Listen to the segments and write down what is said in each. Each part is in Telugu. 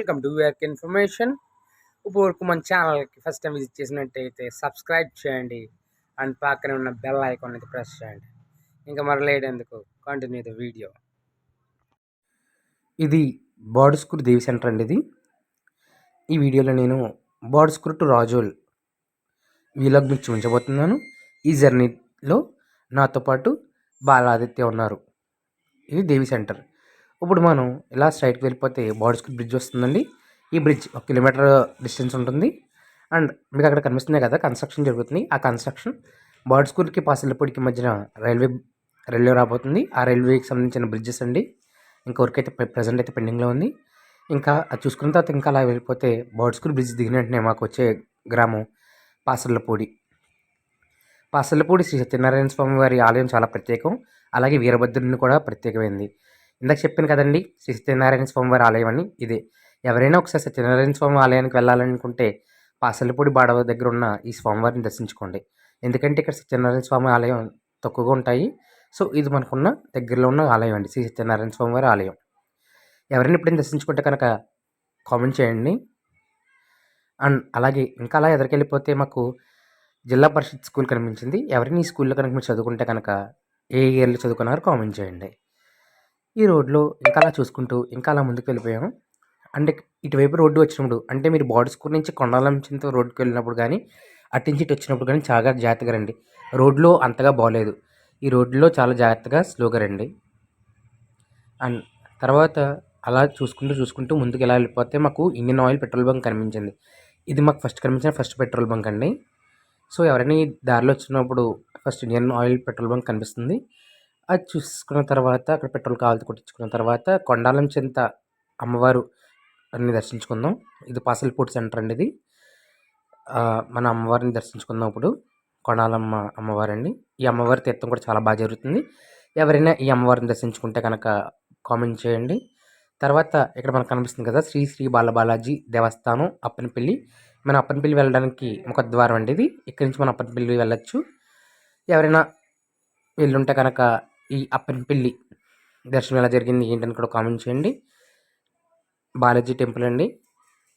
వెల్కమ్ టు వర్క్ ఇన్ఫర్మేషన్ ఇప్పుడు మన ఛానల్కి ఫస్ట్ టైం విజిట్ చేసినట్టయితే సబ్స్క్రైబ్ చేయండి. అండ్ పక్కనే ఉన్న బెల్ ఐకాన్ అయితే ప్రెస్ చేయండి. ఇంకా మరలేడేందుకు కంటిన్యూ ద వీడియో ఇది బాడుస్కూర్ దేవి సెంటర్ అండి ఇది. ఈ వీడియోలో నేను బాడుస్కూర్ టు రాజోల్ వీలాగ్ మీకు చూపించబోతున్నాను ఈ జర్నీలో నాతో పాటు బాలాదిత్య ఉన్నారు. ఇది దేవి సెంటర్ ఇప్పుడు మనం ఇలా స్ట్రైట్కి వెళ్ళిపోతే బాడుస్కూర్ బ్రిడ్జ్ వస్తుందండి. ఈ బ్రిడ్జ్ ఒక కిలోమీటర్ డిస్టెన్స్ ఉంటుంది. అండ్ మీకు అక్కడ కనిపిస్తున్నాయి కదా కన్స్ట్రక్షన్ జరుగుతుంది. ఆ కన్స్ట్రక్షన్ బాడుస్కూర్కి పాసిల్లపూడికి మధ్యన రైల్వే రైల్వే రాబోతుంది. ఆ రైల్వేకి సంబంధించిన బ్రిడ్జెస్ అండి. ఇంకా వర్క్ అయితే ప్రజెంట్ అయితే పెండింగ్లో ఉంది. ఇంకా అది చూసుకున్న తర్వాత ఇంకా అలా వెళ్ళిపోతే బాడుస్కూర్ బ్రిడ్జ్ దిగిన వెంటనే మాకు వచ్చే గ్రామం పాసర్లపూడి పాసర్లపూడి శ్రీ సత్యనారాయణ స్వామి వారి ఆలయం చాలా ప్రత్యేకం. అలాగే వీరభద్రుని కూడా ప్రత్యేకమైంది. ఇందాక చెప్పాను కదండి శ్రీ సత్యనారాయణ స్వామివారి ఆలయం అని ఇదే ఎవరైనా ఒకసారి సత్యనారాయణ స్వామి ఆలయానికి వెళ్ళాలనుకుంటే పాసలపూడి బాడవ దగ్గర ఉన్న ఈ స్వామివారిని దర్శించుకోండి. ఎందుకంటే ఇక్కడ సత్యనారాయణ స్వామి ఆలయం తక్కువగా ఉంటాయి. సో ఇది మనకున్న దగ్గరలో ఉన్న ఆలయం అండి శ్రీ సత్యనారాయణ స్వామి వారి ఆలయం. ఎవరైనా ఎప్పుడైనా దర్శించుకుంటే కనుక కామెంట్ చేయండి. అండ్ అలాగే ఇంకా అలా ఎదరికెళ్ళిపోతే మాకు జిల్లా పరిషత్ స్కూల్ కనిపించింది. ఎవరైనా ఈ స్కూల్లో కనుక మీరు చదువుకుంటే కనుక ఏ ఇయర్లో చదువుకున్నారో కామెంట్ చేయండి. ఈ రోడ్లో ఇంకా అలా చూసుకుంటూ ఇంకా అలా ముందుకు వెళ్ళిపోయాము. అంటే ఇటువైపు రోడ్డు వచ్చినప్పుడు అంటే మీరు బాడీ స్కూల్ నుంచి కొండాలంచింత రోడ్డుకి వెళ్ళినప్పుడు కానీ అట్టించి ఇటు వచ్చినప్పుడు కానీ చాలా జాగ్రత్తగా రండి. రోడ్లో అంతగా బాగలేదు ఈ రోడ్లో చాలా జాగ్రత్తగా స్లోగా రండి. అండ్ తర్వాత అలా చూసుకుంటూ చూసుకుంటూ ముందుకు ఎలా వెళ్ళిపోతే మాకు ఇండియన్ ఆయిల్ పెట్రోల్ బంక్ కనిపించింది. ఇది మాకు ఫస్ట్ కనిపించిన ఫస్ట్ పెట్రోల్ బంక్ అండి. సో ఎవరైనా ఈ దారిలో వచ్చినప్పుడు first Indian oil petrol bunk కనిపిస్తుంది. అది చూసుకున్న తర్వాత అక్కడ పెట్రోల్ కావాలి కొట్టించుకున్న తర్వాత కొండాలం చింత అమ్మవారు అన్ని దర్శించుకుందాం. ఇది పాసల్పూట్ సెంటర్ అండి ఇది. మన అమ్మవారిని దర్శించుకుందాం ఇప్పుడు. కొండాలమ్మ అమ్మవారండి. ఈ అమ్మవారి తీర్థం కూడా చాలా బాగా జరుగుతుంది. ఎవరైనా ఈ అమ్మవారిని దర్శించుకుంటే కనుక కామెంట్ చేయండి. తర్వాత ఇక్కడ మనకు కనిపిస్తుంది కదా శ్రీ శ్రీ బాలబాలాజీ దేవస్థానం అప్పనపల్లి. మన అప్పనపల్లి వెళ్ళడానికి ముఖద్వారం అండి ఇది. ఇక్కడి నుంచి మనం అప్పనపల్లి వెళ్ళొచ్చు. ఎవరైనా వెళ్ళుంటే కనుక ఈ అప్పనపల్లి దర్శనం ఎలా జరిగింది ఏంటని కూడా కామెంట్ చేయండి. బాలాజీ టెంపుల్ అండి.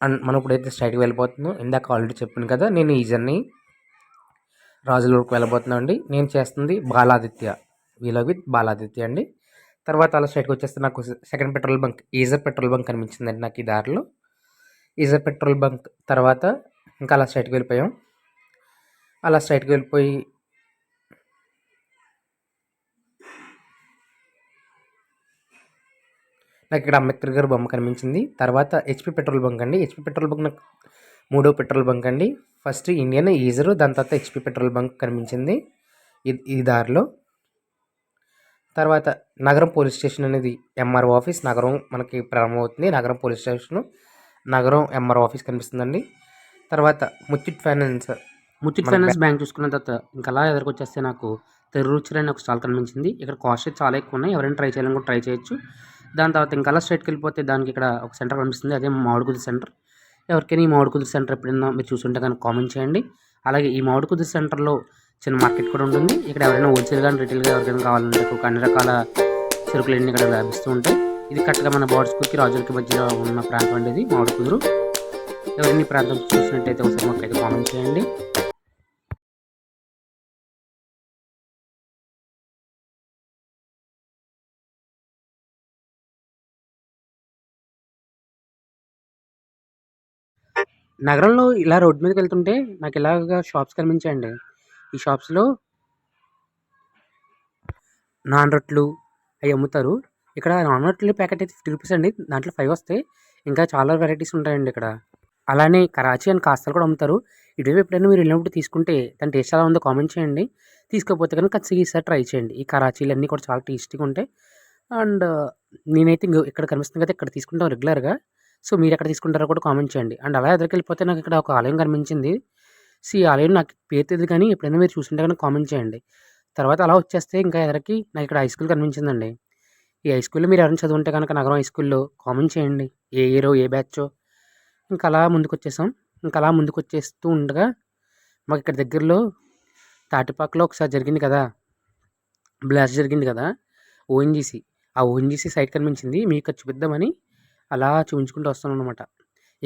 అండ్ మనం ఇప్పుడైతే స్ట్రైట్కి వెళ్ళిపోతున్నాం ఇందాక ఆల్రెడీ చెప్పాను కదా నేను ఈ జర్నీ రాజుల వరకు వెళ్ళబోతున్నాం అండి. నేను చేస్తుంది బాలాదిత్య. వీలో విత్ బాలాదిత్య అండి. తర్వాత అలా స్ట్రైట్కి వచ్చేస్తే నాకు second petrol bunk Essar petrol bunk కనిపించిందండి నాకు ఈ దారిలో. ఈజర్ పెట్రోల్ బంక్ తర్వాత ఇంకా అలా స్ట్రైట్కి వెళ్ళిపోయాం. అలా స్ట్రైట్కి వెళ్ళిపోయి నాకు ఇక్కడ అంబేద్కర్ గారు బొమ్మ కనిపించింది. తర్వాత హెచ్పి పెట్రోల్ బంక్ అండి. హెచ్పి పెట్రోల్ బంక్ నాకు మూడో పెట్రోల్ బంక్ అండి. ఫస్ట్ ఇండియన్ ఈజర్ దాని తర్వాత హెచ్పి పెట్రోల్ బంక్ కనిపించింది ఈ దారిలో. తర్వాత నగరం పోలీస్ స్టేషన్ అనేది ఎంఆర్ఓ ఆఫీస్. నగరం మనకి ప్రారంభమవుతుంది. Nagaram police station Nagaram MRO office కనిపిస్తుందండి. తర్వాత Muthoot finance Muthoot finance bank చూసుకున్న తర్వాత ఇంకా అలా ఎదురుకొచ్చేస్తే నాకు తెర్రుచురు అనే ఒక స్టాల్ కనిపించింది. ఇక్కడ కాస్ట్ చాలా ఎక్కువ ఉన్నాయి. ఎవరైనా ట్రై చేయాలని కూడా ట్రై చేయొచ్చు. దాని తర్వాత ఇంకా అలా స్ట్రైట్కి వెళ్ళిపోతే దానికి ఇక్కడ ఒక సెంటర్ కనిపిస్తుంది అదే మామిడికుది సెంటర్. ఎవరికైనా ఈ మామిడికుది సెంటర్ ఎప్పుడైనా మీరు చూసుంటే కనుక కామెంట్ చేయండి. అలాగే ఈ మామిడికుది సెంటర్లో చిన్న మార్కెట్ కూడా ఉంటుంది. ఇక్కడ ఎవరైనా హోల్సేల్ కానీ రిటైల్గా ఎవరికైనా కావాలంటే ఒక అన్ని రకాల సరుకులు అన్ని ఇక్కడ లభిస్తూ ఉంటాయి. ఇది కరెక్ట్గా మన బాడీస్కి రాజులకి మధ్య ఉన్న ప్రాంతం అండి ఇది మామిడి కుదురు ఎవరైనా ఈ ప్రాంతం చూసినట్టయితే ఒకసారి మాకు అయితే కామెంట్ చేయండి. నగరంలో ఇలా రోడ్డు మీదకి వెళ్తుంటే నాకు ఇలాగా షాప్స్ కనిపించాయండి ఈ షాప్స్లో నాన్ రొట్లు అవి అమ్ముతారు. ఇక్కడ నాన్ రొట్లు ప్యాకెట్ అయితే ఫిఫ్టీ రూపీస్ అండి. దాంట్లో ఫైవ్ వస్తాయి ఇంకా చాలా వెరైటీస్ ఉంటాయండి ఇక్కడ. అలానే కరాచీ అండ్ కాస్తాలు కూడా అమ్ముతారు. ఇటువైపు ఎప్పుడైనా మీరు వెళ్ళినప్పుడు తీసుకుంటే దాని టేస్ట్ ఎలా ఉందో కామెంట్ చేయండి. తీసుకోకపోతే కనుక ఖచ్చితంగా ఈసారి ట్రై చేయండి. ఈ కరాచీలు అన్నీ కూడా చాలా టేస్టీగా ఉంటాయి. అండ్ నేనైతే ఇక్కడ కనిపిస్తుంది కదా ఇక్కడ తీసుకుంటాం రెగ్యులర్గా. సో మీరు ఎక్కడ తీసుకుంటారో కూడా కామెంట్ చేయండి. అండ్ అలా ఎదురుకెళ్ళిపోతే నాకు ఇక్కడ ఒక ఆలయం కనిపించింది. సో ఈ ఆలయం నాకు పేరు తెలియదు కానీ ఎప్పుడైనా మీరు చూసింటే కనుక కామెంట్ చేయండి. తర్వాత అలా వచ్చేస్తే ఇంకా ఎదరికి నాకు ఇక్కడ హై స్కూల్ కనిపించిందండి. ఈ హై స్కూల్లో మీరు ఎవరైనా చదువుంటే కనుక నగరం హై స్కూల్లో కామెంట్ చేయండి. ఏ ఇయరో ఏ బ్యాచో ఇంకా అలా ముందుకు వచ్చేసాం ఇంకా అలా ముందుకు వచ్చేస్తూ ఉండగా మాకు ఇక్కడ దగ్గరలో తాటిపాకలో ఒకసారి జరిగింది కదా. బ్లాస్ట్ జరిగింది కదా. ఓఎన్జీసీ ఆ ఓఎన్జీసీ సైట్ కనిపించింది. మీకు చూపిద్దామని అలా చూపించుకుంటూ వస్తున్నాం అనమాట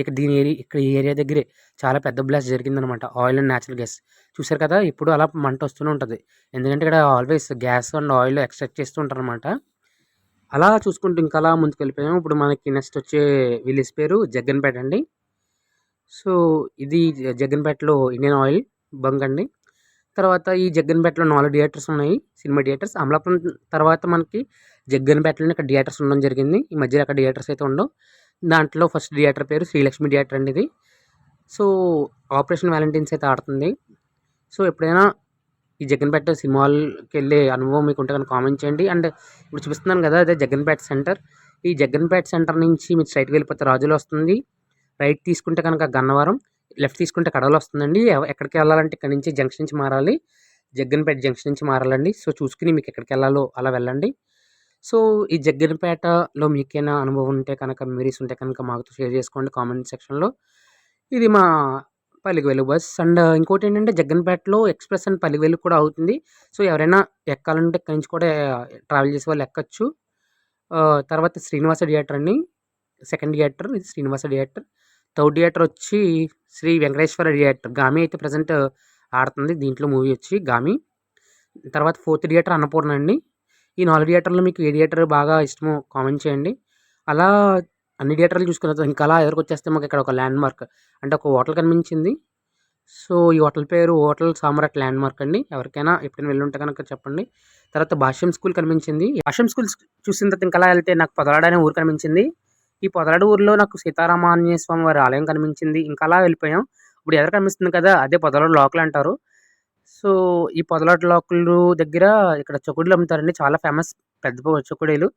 ఇక దీని ఏరియా ఇక్కడ ఈ ఏరియా దగ్గరే చాలా పెద్ద బ్లాస్ట్ జరిగిందనమాట ఆయిల్ అండ్ న్యాచురల్ గ్యాస్. చూసారు కదా ఇప్పుడు అలా మంట వస్తూనే ఉంటుంది. ఎందుకంటే ఇక్కడ always gas and oil extract చేస్తూ ఉంటారు అనమాట అలా చూసుకుంటూ ఇంకా అలా ముందుకు వెళ్ళిపోయాము ఇప్పుడు మనకి నెక్స్ట్ వచ్చే విలేజ్ పేరు జగ్గన్పేట అండి. సో ఇది జగ్గన్పేటలో ఇండియన్ ఆయిల్ బంక్ అండి. తర్వాత ఈ జగ్గన్పేటలో నాలుగు థియేటర్స్ ఉన్నాయి. Cinema theatres. అమలాపురం తర్వాత మనకి జగ్గన్పేటలోనే ఇక్కడ థియేటర్స్ ఉండడం జరిగింది. ఈ మధ్యలో అక్కడ థియేటర్స్ అయితే ఉండవు. దాంట్లో ఫస్ట్ థియేటర్ పేరు శ్రీలక్ష్మి థియేటర్ అండి ఇది. సో ఆపరేషన్ వ్యాలంటైన్స్ అయితే ఆడుతుంది. సో ఎప్పుడైనా ఈ జగన్పేట సినిమాల్కి వెళ్ళే అనుభవం మీకు ఉంటే కనుక కామెంట్ చేయండి. అండ్ ఇప్పుడు చూపిస్తున్నాను కదా అదే జగన్పేట సెంటర్ ఈ జగన్పేట సెంటర్ నుంచి మీరు స్ట్రైట్కి వెళ్ళిపోతే రాజులు వస్తుంది. రైట్ తీసుకుంటే కనుక గన్నవరం లెఫ్ట్ తీసుకుంటే కడవలు వస్తుందండి. ఎవ- ఎక్కడికి వెళ్ళాలంటే ఇక్కడ నుంచి జంక్షన్ నుంచి మారాలి. జగ్గన్పేట జంక్షన్ నుంచి మారాలండి. సో చూసుకుని మీకు ఎక్కడికి వెళ్ళాలో అలా వెళ్ళండి. సో ఈ జగ్గన్పేటలో మీకేనా అనుభవం ఉంటే కనుక మెమరీస్ ఉంటే కనుక మాకు షేర్ చేసుకోండి కామెంట్ సెక్షన్లో. ఇది మా పల్లికి బస్. అండ్ ఇంకోటి ఏంటంటే జగ్గన్పేటలో ఎక్స్ప్రెస్ అండ్ పల్లికి కూడా అవుతుంది. సో ఎవరైనా ఎక్కాలంటే ఇక్కడి నుంచి కూడా ట్రావెల్ చేసే వాళ్ళు ఎక్కచ్చు. తర్వాత శ్రీనివాస థియేటర్ అండి. సెకండ్ థియేటర్ ఇది శ్రీనివాస థియేటర్. థర్డ్ థియేటర్ వచ్చి శ్రీ వెంకటేశ్వర థియేటర్. గామి అయితే ప్రజెంట్ ఆడుతుంది. దీంట్లో మూవీ వచ్చి గామి. తర్వాత ఫోర్త్ థియేటర్ అన్నపూర్ణ అండి. ఈ నాలుగు థియేటర్లో మీకు ఏ థియేటర్ బాగా ఇష్టమో కామెంట్ చేయండి. అలా అన్ని థియేటర్లు చూసుకున్న తర్వాత ఇంకా అలా ఎదురుకు వచ్చేస్తే మాకు ఇక్కడ ఒక ల్యాండ్ మార్క్ అంటే ఒక హోటల్ కనిపించింది. సో ఈ హోటల్ పేరు హోటల్ సామ్రాట్ ల్యాండ్ మార్క్ అండి. ఎవరికైనా ఎప్పుడైనా వెళ్ళి ఉంటే కనుక చెప్పండి. తర్వాత భాష్యం స్కూల్ కనిపించింది. భాష్యం స్కూల్ చూసిన తర్వాత ఇంకా అలా వెళ్తే నాకు పొదలాడ అనే ఊరు కనిపించింది. ఈ పొదలాడ ఊరిలో నాకు సీతారామాంజనేయ స్వామి వారి ఆలయం కనిపించింది. ఇంకా అలా వెళ్ళిపోయాం. ఇప్పుడు ఎదురు కనిపిస్తుంది కదా అదే పొదలాడ లోకల్ అంటారు. సో ఈ పొదలాట లోకలు దగ్గర ఇక్కడ చొకుడులు అమ్ముతారండి. చాలా ఫేమస్ పెద్ద పొ- చొకుడీలు.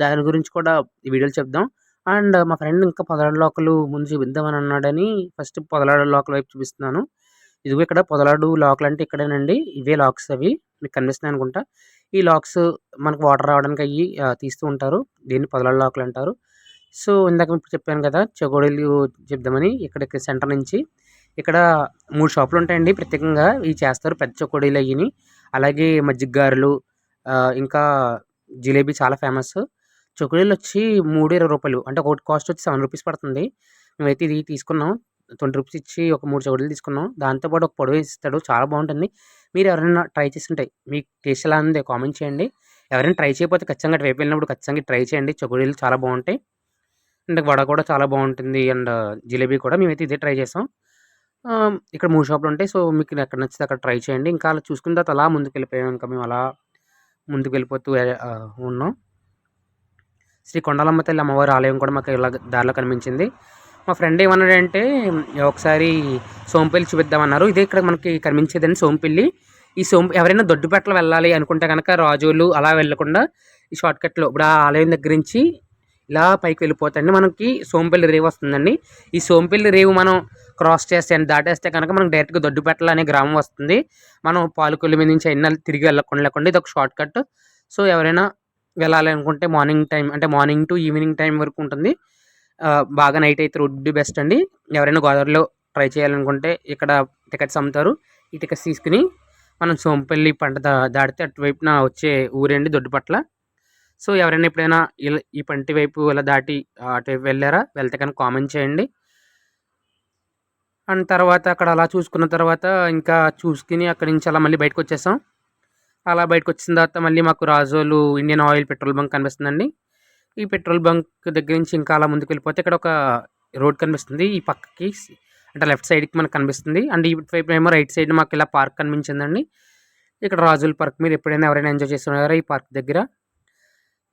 దాని గురించి కూడా ఈ వీడియోలో చెప్దాం. అండ్ మా ఫ్రెండ్ ఇంకా పొదలాడ లోకలు ముందు చూపిద్దామని అన్నాడని ఫస్ట్ పొదలాడ లోకల్ వైపు చూపిస్తున్నాను. ఇదిగో ఇక్కడ పొదలాడు లాక్లు అంటే ఇక్కడేనండి. ఇవే లాక్స్ అవి. మీకు కనిపిస్తున్నాయి అనుకుంటా. ఈ లాక్స్ మనకు వాటర్ రావడానికి అవి తీస్తూ ఉంటారు. దీన్ని పొదలాడు లాక్లు అంటారు. సో ఇందాక ఇప్పుడు చెప్పాను కదా చెగోడీలు చెప్దామని ఇక్కడ సెంటర్ నుంచి ఇక్కడ మూడు షాపులు ఉంటాయండి. ప్రత్యేకంగా ఇవి చేస్తారు. పెద్ద చకోడీలు అయ్యి అలాగే మజ్జిగ గారెలు ఇంకా జిలేబీ చాలా ఫేమస్ చొక్కోడీలు వచ్చి మూడు ఇరవై రూపాయలు. అంటే ఒకటి కాస్ట్ వచ్చి సెవెన్ రూపీస్ పడుతుంది. మేమైతే ఇది తీసుకున్నాం. ట్వంటీ రూపీస్ ఇచ్చి ఒక మూడు చకోడీలు తీసుకున్నాం. దాంతోపాటు ఒక పొడవ ఇస్తాడు చాలా బాగుంటుంది. మీరు ఎవరైనా ట్రై చేసి ఉంటాయి మీకు టేస్ట్ ఎలా ఉంది కామెంట్ చేయండి. ఎవరైనా ట్రై చేయకపోతే ఖచ్చితంగా రేపు వెళ్ళినప్పుడు ఖచ్చితంగా ట్రై చేయండి. చొకోడీలు చాలా బాగుంటాయి. అండ్ వడ కూడా చాలా బాగుంటుంది. అండ్ జిలేబీ కూడా మేమైతే ఇదే ట్రై చేసాం. ఇక్కడ మూడు షాపులు ఉంటాయి. సో మీకు ఎక్కడ నచ్చితే అక్కడ ట్రై చేయండి. ఇంకా అలా చూసుకున్న తర్వాత అలా ముందుకు వెళ్ళిపోయాం ఇంకా మేము అలా ముందుకు వెళ్ళిపోతూ ఉన్నాం. శ్రీ కొండలమ్మ తల్లి అమ్మవారి ఆలయం కూడా మాకు ఇలా దారిలో కనిపించింది. మా ఫ్రెండ్ ఏమన్నాడంటే ఒకసారి సోంపల్లి చూపిద్దామన్నారు. ఇదే ఇక్కడ మనకి కనిపించేదండి సోంపల్లి. ఈ సోం ఎవరైనా దొడ్డుపేటలో వెళ్ళాలి అనుకుంటే కనుక రాజులు అలా వెళ్ళకుండా ఈ షార్ట్కట్లో ఇప్పుడు ఆ ఆలయం దగ్గర నుంచి ఇలా పైకి వెళ్ళిపోతండి మనకి సోంపల్లి రేవు వస్తుందండి. ఈ సోంపల్లి రేవు మనం క్రాస్ చేస్తే దాటేస్తే కనుక మనకు డైరెక్ట్గా దొడ్డుపేటల అనే గ్రామం వస్తుంది. మనం పాలకొల్లి మీద నుంచి అయినా తిరిగి వెళ్ళకుండా లేకుండా ఇది ఒక షార్ట్ కట్. సో ఎవరైనా వెళ్ళాలి అనుకుంటే మార్నింగ్ టైం అంటే మార్నింగ్ టు ఈవినింగ్ టైం వరకు ఉంటుంది. బాగా నైట్ అయితే రోడ్ బెస్ట్ అండి. ఎవరైనా గోదావరిలో ట్రై చేయాలనుకుంటే ఇక్కడ టికెట్స్ అమ్ముతారు. ఈ టికెట్స్ తీసుకుని మనం సోంపల్లి పంట దా దాటితే అటువైపున వచ్చే ఊరండి దొడ్డుపట్ల సో ఎవరైనా ఎప్పుడైనా ఇలా ఈ పంటి వైపు ఇలా దాటి అటువైపు వెళ్ళారా? వెళ్తే కనుక కామెంట్ చేయండి. అండ్ తర్వాత అక్కడ అలా చూసుకున్న తర్వాత ఇంకా చూసుకుని అక్కడి నుంచి అలా మళ్ళీ బయటకు వచ్చేసాం. అలా బయటకు వచ్చిన తర్వాత మళ్ళీ మాకు Razole Indian oil petrol bunk కనిపిస్తుందండి. ఈ పెట్రోల్ బంక్ దగ్గర నుంచి ఇంకా అలా ముందుకు వెళ్ళిపోతే ఇక్కడ ఒక రోడ్ కనిపిస్తుంది. ఈ పక్కకి అంటే లెఫ్ట్ సైడ్కి మనకు కనిపిస్తుంది. అండ్ ఈ వైపు ఏమో రైట్ సైడ్ మాకు ఇలా పార్క్ కనిపించిందండి. ఇక్కడ రాజుల పార్క్ మీరు ఎప్పుడైనా ఎవరైనా ఎంజాయ్ చేస్తున్నారా ఈ పార్క్ దగ్గర?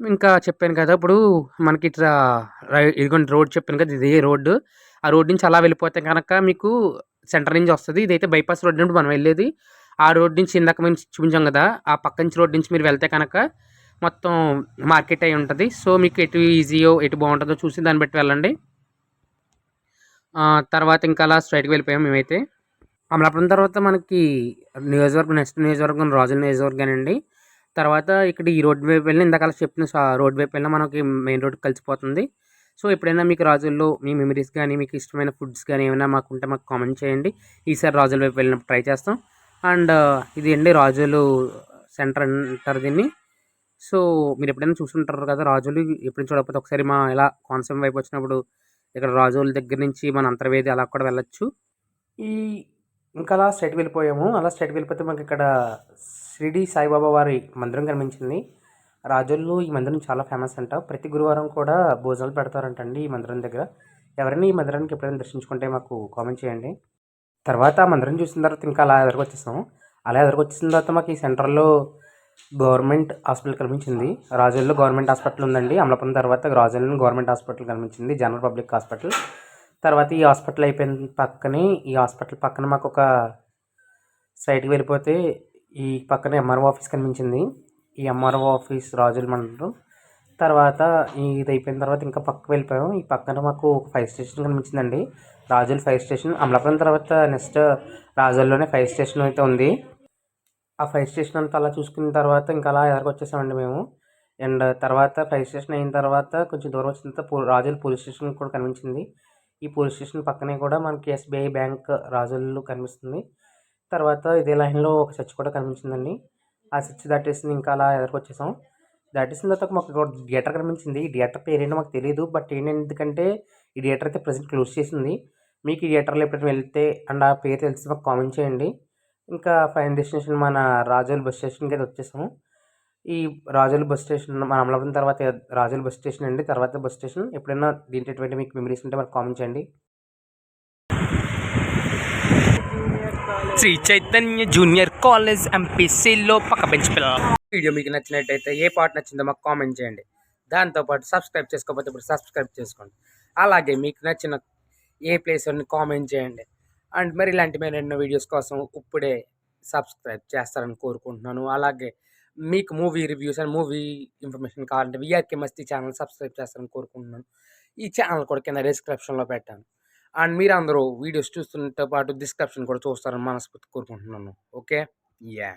ఇంకా చెప్పాను కదా ఇప్పుడు మనకి ఇట్లా రై- ఇదిగోండి రోడ్ చెప్పాను కదా ఇదే రోడ్డు. ఆ రోడ్ నుంచి అలా వెళ్ళిపోతే కనుక మీకు సెంటర్ నుంచి వస్తుంది. ఇదైతే బైపాస్ రోడ్ నుండి మనం వెళ్ళేది. ఆ రోడ్ నుంచి ఇందాక మేము చూపించాం కదా ఆ పక్క నుంచి రోడ్ నుంచి మీరు వెళ్తే కనుక మొత్తం మార్కెట్ అయి ఉంటుంది. సో మీకు ఎటు ఈజీయో ఎటు బాగుంటుందో చూసి దాన్ని బట్టి వెళ్ళండి. తర్వాత ఇంకా అలా స్ట్రైట్కి వెళ్ళిపోయాం మేమైతే. అమలాపురం తర్వాత మనకి నియోజకవర్గం నెక్స్ట్ నియోజకవర్గం రాజుల నియోజకవర్గం అండి. తర్వాత ఇక్కడ ఈ రోడ్ వైపు వెళ్ళిన ఇందాక అలా చెప్పిన రోడ్ వైపు వెళ్ళిన మనకి మెయిన్ రోడ్ కలిసిపోతుంది. సో ఎప్పుడైనా మీకు రాజుల్లో మీ మెమరీస్ కానీ మీకు ఇష్టమైన ఫుడ్స్ కానీ ఏమైనా మాకు ఉంటే మాకు కామెంట్ చేయండి. ఈసారి రాజుల వైపు వెళ్ళినప్పుడు ట్రై చేస్తాం. అండ్ ఇది అండి రాజులు సెంటర్ అంటారు దీన్ని. సో మీరు ఎప్పుడైనా చూసుంటారు కదా రాజులు ఎప్పుడు చూడకపోతే ఒకసారి మా ఇలా కోనసీమ వైపు వచ్చినప్పుడు ఇక్కడ రాజుల దగ్గర నుంచి మన అంతర్వేది అలా కూడా వెళ్ళొచ్చు. ఈ ఇంకా అలా స్ట్రైట్ వెళ్ళిపోయాము. అలా స్ట్రైట్ వెళ్ళిపోతే మాకు ఇక్కడ షిరిడి సాయిబాబా వారి మందిరం కనిపించింది. రాజోళ్ళు ఈ మందిరం చాలా ఫేమస్ అంట. ప్రతి గురువారం కూడా భోజనాలు పెడతారంటండి ఈ మందిరం దగ్గర. ఎవరైనా ఈ మందిరానికి ఎప్పుడైనా దర్శించుకుంటే మాకు కామెంట్ చేయండి. తర్వాత ఆ మందిరం చూసిన తర్వాత ఇంకా అలా ఎదురుకు వచ్చేసాం. అలా ఎదురుకు వచ్చిన తర్వాత మాకు ఈ సెంటర్లో గవర్నమెంట్ హాస్పిటల్ కనిపించింది. రాజోల్లో గవర్నమెంట్ హాస్పిటల్ ఉందండి. అమలాపురం తర్వాత రాజోల్లో గవర్నమెంట్ హాస్పిటల్ కనిపించింది. General public hospital. తర్వాత ఈ హాస్పిటల్ అయిపోయిన పక్కనే ఈ హాస్పిటల్ పక్కన మాకు ఒక సైడ్కి వెళ్ళిపోతే ఈ పక్కనే ఎంఆర్ఓ ఆఫీస్ కనిపించింది. ఈ ఎంఆర్ఓ ఆఫీస్ రాజుల మండలం తర్వాత ఇది అయిపోయిన తర్వాత ఇంకా పక్కకు వెళ్ళిపోయాం ఈ పక్కన మాకు ఒక ఫైర్ స్టేషన్ కనిపించిందండి. రాజుల ఫైర్ స్టేషన్ అమలాపురం తర్వాత నెక్స్ట్ రాజుల్లోనే ఫైర్ స్టేషన్ అయితే ఉంది. ఆ ఫైర్ స్టేషన్ అంతా అలా చూసుకున్న తర్వాత ఇంకా అలా ఎదరికి వచ్చేసామండి మేము. అండ్ తర్వాత ఫైర్ స్టేషన్ అయిన తర్వాత కొంచెం దూరం వచ్చిన తర్వాత రాజుల పోలీస్ స్టేషన్ కూడా కనిపించింది. ఈ పోలీస్ స్టేషన్ పక్కనే కూడా మనకి ఎస్బీఐ బ్యాంక్ రాజులు కనిపిస్తుంది. తర్వాత ఇదే లైన్లో ఒక చర్చ్ కూడా కనిపించిందండి. ఆ చర్చ్ దాటేసి ఇంకా అలా ఎదరికి వచ్చేసాం. దాటేసిన తర్వాత మాకు ఒక థియేటర్ కనిపించింది. ఈ థియేటర్ పేరేంటో మాకు తెలియదు బట్ ఏంటంటే ఎందుకంటే ఈ థియేటర్ అయితే ప్రజెంట్ క్లోజ్ చేసింది. మీకు ఈ థియేటర్లో ఎప్పుడైనా వెళ్తే అండ్ ఆ పేరు తెలిసి మాకు కామెంట్ చేయండి. ఇంకా ఫైనల్ డెస్టినేషన్ మన రాజోల్ బస్ స్టేషన్కి అయితే వచ్చేసాము. ఈ రాజోల్ బస్ స్టేషన్ మన అమలాపురం తర్వాత రాజోల్ బస్ స్టేషన్ అండి. తర్వాత బస్ స్టేషన్ ఎప్పుడైనా దీంట్లో ఎటువంటి మీకు మెమరీస్ ఉంటే మాకు కామెంట్ చేయండి. శ్రీ చైతన్య జూనియర్ కాలేజ్ ఎంపీసీలో పక్క బెంచ్ పిల్లలు వీడియో మీకు నచ్చినట్టయితే ఏ పాట నచ్చిందో మాకు కామెంట్ చేయండి. దాంతోపాటు సబ్స్క్రైబ్ చేసుకోకపోతే ఇప్పుడు సబ్స్క్రైబ్ చేసుకోండి. అలాగే మీకు నచ్చిన ఏ ప్లేస్ అని కామెంట్ చేయండి. అండ్ మరి ఇలాంటి మరెన్నో వీడియోస్ కోసం ఇప్పుడే సబ్స్క్రైబ్ చేస్తారని కోరుకుంటున్నాను. అలాగే మీకు movie reviews and movie information కావాలంటే విఆర్కే మస్తీ ఛానల్ సబ్స్క్రైబ్ చేస్తారని కోరుకుంటున్నాను. ఈ ఛానల్ కూడా కింద డిస్క్రిప్షన్లో పెట్టాను. అండ్ మీరు అందరూ వీడియోస్ చూస్తున్నతో పాటు డిస్క్రిప్షన్ కూడా చూస్తారని మనస్ఫూర్తి కోరుకుంటున్నాను. ఓకే? యా.